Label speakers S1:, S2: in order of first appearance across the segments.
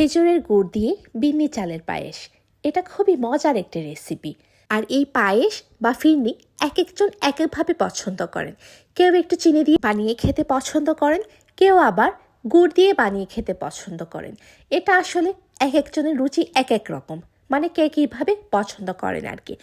S1: খেজুরের গুড় দিয়ে বিন্নি চালের পায়েস। এটা খুবই মজার একটি রেসিপি আর এই পায়েস বা ফিরনি এক একজন এক একভাবে পছন্দ করেন। কেউ একটু চিনি দিয়ে বানিয়ে খেতে পছন্দ করেন, কেউ আবার গুড় দিয়ে বানিয়ে খেতে পছন্দ করেন। এটা আসলে এক একজনের রুচি এক এক রকম। মানে কে কীভাবে পছন্দ করেন আর কি।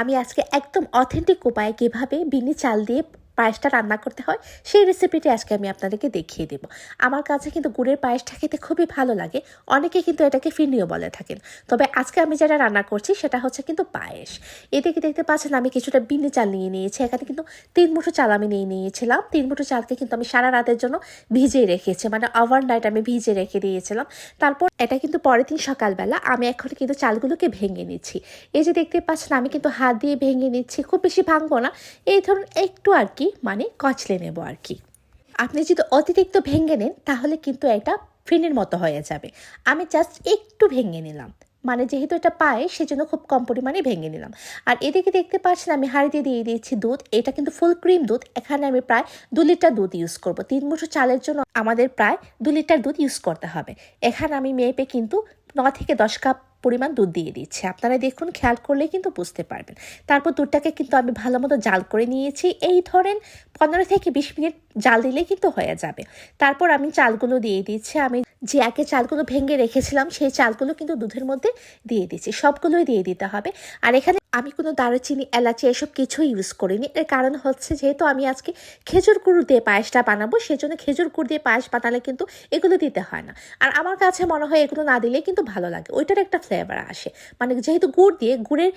S1: আমি আজকে একদম অথেন্টিক উপায়ে কীভাবে বিনি চাল দিয়ে পায়েসটা রান্না করতে হয়, সেই রেসিপিটি আজকে আমি আপনাদেরকে দেখিয়ে দেব। আমার কাছে কিন্তু গুড়ের পায়েসটা খেতে খুবই ভালো লাগে, অনেকে কিন্তু এটাকে ফিরনিও বলে থাকেন। তবে আজকে আমি যেটা রান্না করছি, সেটা হচ্ছে কিন্তু পায়েস। এদিকে দেখতে পাচ্ছেন, আমি কিছুটা বিনে চাল নিয়ে নিয়েছি, এখানে কিন্তু তিন মুঠো চাল আমি নিয়ে নিয়েছিলাম। তিন মুঠো চালকে কিন্তু আমি সারা রাতের জন্য ভিজিয়ে রেখেছি মানে ওভারনাইট আমি ভিজিয়ে রেখে দিয়েছিলাম। তারপর এটা কিন্তু পরের দিন সকালবেলা আমি এখন কিন্তু চালগুলোকে ভেঙে নিচ্ছি। এই যে দেখতে পাচ্ছেন আমি কিন্তু হাত দিয়ে ভেঙে নিচ্ছি, খুব বেশি ভাঙবো না। এই ধরুন একটু আর কি মানে কচলে নেব আর কি। আপনি যদি অতিরিক্ত ভেঙে নেন তাহলে কিন্তু এটা ফিনের মতো হয়ে যাবে। আমি জাস্ট একটু ভেঙে নিলাম। মানে যেহেতু এটা পায়ে, সেজন্য খুব কম পরিমাণে ভেঙে নিলাম। আর এদিকে দেখতে পাচ্ছেন, আমি হাঁড়িতে দিয়ে দিয়েছি দুধ। এটা কিন্তু ফুল ক্রিম দুধ। এখানে আমি প্রায় দু লিটার দুধ ইউজ করব। তিন মুঠো চালের জন্য আমাদের প্রায় দু লিটার দুধ ইউজ করতে হবে। এখানে আমি মেপে কিন্তু ন থেকে দশ কাপ পরিমাণ দুধ দিয়ে দিচ্ছি। আপনারা দেখুন, খেয়াল করলে কিন্তু বুঝতে পারবেন। তারপর দুধটাকে কিন্তু আমি ভালো মতো জাল করে নিয়েছি। এই ধরেন পনেরো থেকে বিশ মিনিট জাল দিলে কিন্তু হয়ে যাবে। তারপর আমি চালগুলো দিয়ে দিচ্ছি। আমি যে একে চালগুলো ভেঙে রেখেছিলাম, সেই চালগুলো কিন্তু দুধের মধ্যে দিয়ে দিচ্ছি। সবগুলোই দিয়ে দিতে হবে। আর এখানে আমি কোনো দারুচিনি, এলাচি এসব কিছুই ইউজ করিনি। এর কারণ হচ্ছে যেহেতু আমি আজকে খেজুর গুড় দিয়ে পায়েসটা বানাবো, সেজন্য খেজুর গুড় দিয়ে পায়েস বানালে কিন্তু এগুলো দিতে হয় না। আর আমার কাছে মনে হয় এগুলো না দিলে কিন্তু ভালো লাগে। ওইটার একটা ফ্লেভার আসে। মানে যেহেতু গুড় দিয়ে, গুড়ের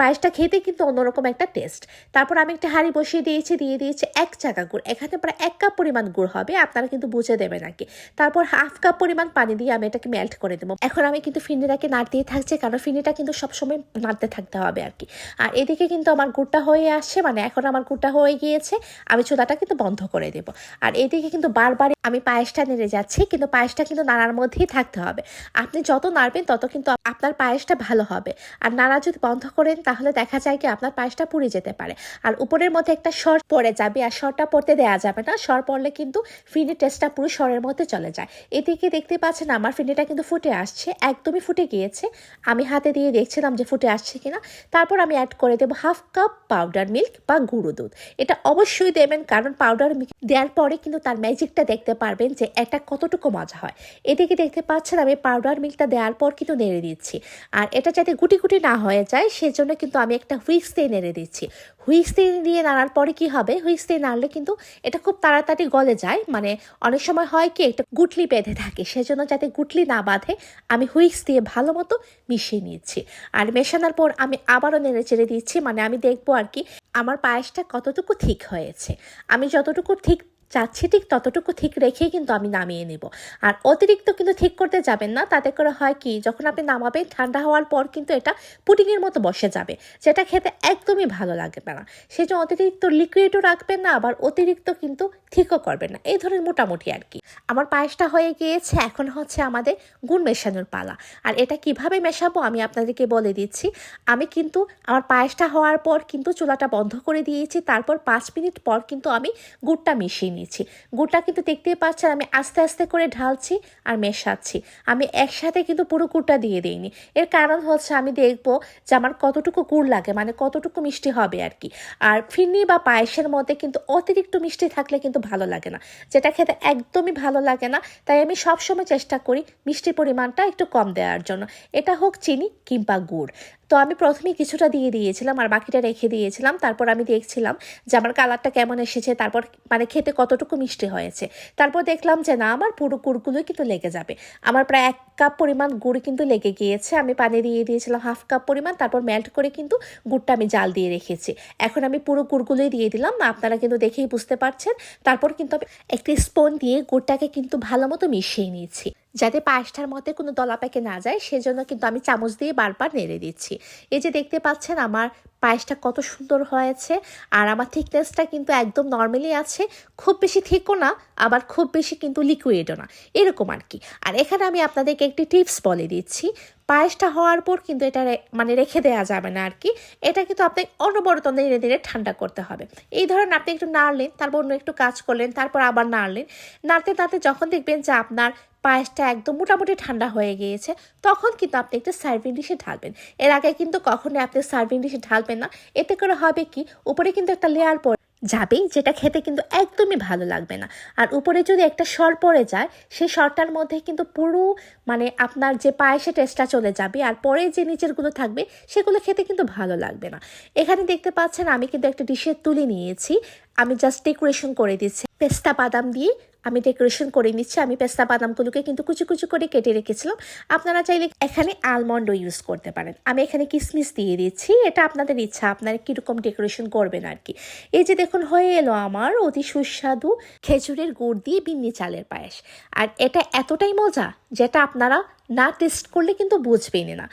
S1: পায়েসটা খেতে কিন্তু অন্যরকম একটা টেস্ট তারপর আমি একটা হাঁড়ি বসিয়ে দিয়েছি, দিয়ে দিয়েছি এক চাকা গুড়। এখানে প্রায় এক কাপ পরিমাণ গুড় হবে, আপনারা কিন্তু বুঝে দেবেন আর কি তারপর হাফ কাপ পরিমাণ পানি দিয়ে আমি এটাকে মেল্ট করে দেবো। এখন আমি কিন্তু ফিন্নিটাকে নাড়তেই থাকছে, কারণ ফিন্নিটা কিন্তু সবসময় নাড়তে থাকতে হবে আর কি আর এদিকে কিন্তু আমার গুড়টা হয়ে আসছে মানে এখন আমার গুড়টা হয়ে গিয়েছে, আমি চুলাটা কিন্তু বন্ধ করে দেব। আর এদিকে কিন্তু বারবার আমি পায়েসটা নেড়ে যাচ্ছি, কিন্তু পায়েসটা কিন্তু নাড়ার মধ্যেই থাকতে হবে। আপনি যত নাড়বেন, তত কিন্তু আপনার পায়েসটা ভালো হবে। আর নাড়া যদি বন্ধ করেন তাহলে দেখা যায় কি আপনার পায়েসটা পুড়ে যেতে পারে। আর উপরের মধ্যে একটা সর পড়ে যাবে আর সরটা পড়তে দেওয়া যাবে না। সর পড়লে কিন্তু ফিনির টেস্টটা পুরো সরের মধ্যে চলে যায়। এদিকে দেখতে পাচ্ছেন আমার ফিনিটা কিন্তু ফুটে আসছে, একদমই ফুটে গিয়েছে। আমি হাতে দিয়ে দেখছিলাম যে ফুটে আসছে কিনা। তারপর আমি অ্যাড করে দেবো হাফ কাপ পাউডার মিল্ক বা গুঁড়ো দুধ। এটা অবশ্যই দেবেন কারণ পাউডার মিল্ক দেওয়ার পরে কিন্তু তার ম্যাজিকটা দেখতে পারবেন যে এটা কতটুকু মজা হয়। এদিকে দেখতে পাচ্ছেন আমি পাউডার মিল্কটা দেওয়ার পর কিন্তু নেড়ে দিচ্ছি। আর এটা যাতে গুটি গুটি না হয়ে যায়, সেজন্য কিন্তু আমি একটা হুইক্স দিয়ে নেড়ে দিচ্ছি। হুইক্স দিয়ে দিয়ে নাড়ার পরে কি হবে? হুইক্স দিয়ে নাড়লে কিন্তু এটা খুব তাড়াতাড়ি গলে যায়। মানে অনেক সময় হয় কি, একটা গুটলি বেঁধে থাকে, সেজন্য যাতে গুটলি না বাঁধে, আমি হুইক্স দিয়ে ভালো মতো মিশিয়ে নিচ্ছি। আর মেশানোর পর আমি আবারও নেড়ে চেড়ে দিচ্ছি। মানে আমি দেখব আর কি, আমার পায়েসটা কতটুকু ঠিক হয়েছে। আমি যতটুকু ঠিক চাচ্ছি ঠিক ততটুকু ঠিক রেখেই কিন্তু আমি নামিয়ে নেব। আর অতিরিক্ত কিন্তু ঠিক করতে যাবেন না, তাতে করে হয় কি, যখন আপনি নামাবেন, ঠান্ডা হওয়ার পর কিন্তু এটা পুডিংয়ের মতো বসে যাবে, যেটা খেতে একদমই ভালো লাগবে না। সেই জন্য অতিরিক্ত লিকুইডও রাখবেন না, আবার অতিরিক্ত কিন্তু ঠিকও করবেন না। এই ধরনের মোটামুটি আর কি। আমার পায়েসটা হয়ে গিয়েছে, এখন হচ্ছে আমাদের গুড় মেশানোর পালা। আর এটা কীভাবে মেশাবো আমি আপনাদেরকে বলে দিচ্ছি। আমি কিন্তু আমার পায়েসটা হওয়ার পর কিন্তু চুলাটা বন্ধ করে দিয়েছি, তারপর পাঁচ মিনিট পর কিন্তু আমি গুড়টা মিশিয়ে নিয়েছি গুড়টা কিন্তু দেখতেই পাচ্ছেন আমি আস্তে আস্তে করে ঢালছি আর মেশাচ্ছি। আমি একসাথে কিন্তু পুরো গুড়টা দিয়ে দিইনি। এর কারণ হচ্ছে আমি দেখব যে আমার কতটুকু গুড় লাগে মানে কতটুকু মিষ্টি হবে আর কি। আর ফিরনি বা পায়েসের মধ্যে কিন্তু অতিরিক্ত মিষ্টি থাকলে কিন্তু ভালো লাগে না। যেটা খেতে একদমই ভালো লাগে না, তাই আমি সবসময় চেষ্টা করি মিষ্টির পরিমাণটা একটু কম দেওয়ার জন্য। এটা হোক চিনি কিংবা গুড়। তো আমি প্রথমে কিছুটা দিয়ে দিয়েছিলাম আর বাকিটা রেখে দিয়েছিলাম। তারপর আমি দেখছিলাম যে আমার কালারটা কেমন এসেছে, তারপর মানে খেতে কতটুকু মিষ্টি হয়েছে। তারপর দেখলাম যে না, আমার পুরো গুড়গুলোই কিন্তু লেগে যাবে। আমার প্রায় এক কাপ পরিমাণ গুড় কিন্তু লেগে গিয়েছে। আমি পানি দিয়ে দিয়েছিলাম হাফ কাপ পরিমাণ, তারপর মেল্ট করে কিন্তু গুড়টা আমি জাল দিয়ে রেখেছি। এখন আমি পুরো গুড়গুলোই দিয়ে দিলাম। আপনারা কিন্তু দেখেই বুঝতে পারছেন। তারপর কিন্তু আমি একটি স্পুন দিয়ে গুড়টাকে কিন্তু ভালো মতো মিশিয়ে নিয়েছি। যাতে পায়েসটার মধ্যে কোনো দলা পেকে না যায়, সেজন্য কিন্তু আমি চামচ দিয়ে বারবার নেড়ে দিচ্ছি। এই যে দেখতে পাচ্ছেন আমার পায়েসটা কত সুন্দর হয়েছে, আর আমার থিকনেসটা কিন্তু একদম নর্মালি আছে। খুব বেশি থিকও না, আবার খুব বেশি কিন্তু লিকুইডও না। এরকম আর কি। আর এখানে আমি আপনাদেরকে একটি টিপস বলে দিচ্ছি। পায়েসটা হওয়ার পর কিন্তু এটা মানে রেখে দেওয়া যাবে না আর কি। এটা কিন্তু আপনি অনবরত ধীরে ধীরে ঠান্ডা করতে হবে। এই ধরেন আপনি একটু নাড়লেন, তারপর অন্য একটু কাজ করলেন, তারপর আবার নাড়লেন। নাড়তে নাড়তে যখন দেখবেন যে আপনার পায়েসটা একদম মোটামুটি ঠান্ডা হয়ে গিয়েছে। তখন কিন্তু আপনি একটা সার্ভিং ডিশে ঢালবেন। এর আগে কিন্তু কখনোই আপনি সার্ভিং ডিশে ঢালবেন না। এতে করে হবে কি, উপরে কিন্তু একটা লেয়ার পড়ে যাবে, যেটা খেতে কিন্তু একদমই ভালো লাগবে না। আর উপরে যদি একটা সর পড়ে যায়, সেই সরটার মধ্যে কিন্তু পুরো মানে আপনার যে পায়েসে টেস্টটা চলে যাবে, আর পরে যে নিচেরগুলো থাকবে, সেগুলো খেতে কিন্তু ভালো লাগবে না। এখানে দেখতে পাচ্ছেন আমি কিন্তু একটা ডিশের তুলে নিয়েছি। আমি জাস্ট ডেকোরেশন করে দিচ্ছি। পেস্তা বাদাম দিয়ে আমি ডেকোরেশন করে নিচ্ছি। আমি পেস্তা বাদামগুলোকে কিন্তু কুচি কুচি করে কেটে রেখেছিলাম। আপনারা চাইলে এখানে আলমন্ডও ইউজ করতে পারেন। আমি এখানে কিসমিস দিয়ে দিচ্ছি। এটা আপনাদের ইচ্ছা। আপনারা কীরকম ডেকোরেশন করবেন আর কি। এই যে দেখুন, হয়ে এলো আমার অতি সুস্বাদু খেজুরের গুড় দিয়ে বিন্নি চালের পায়েস। আর এটা এতটাই মজা যেটা আপনারা না টেস্ট করলে কিন্তু বুঝবেনই না।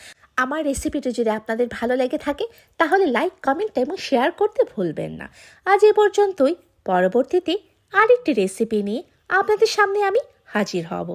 S1: আমার রেসিপিটি যদি আপনাদের ভালো লেগে থাকে, তাহলে লাইক কমেন্ট এবং শেয়ার করতে ভুলবেন না। আজ এ পর্যন্তই। পরবর্তীতে আরেকটি রেসিপি নিয়ে আপনাদের সামনে আমি হাজির হব।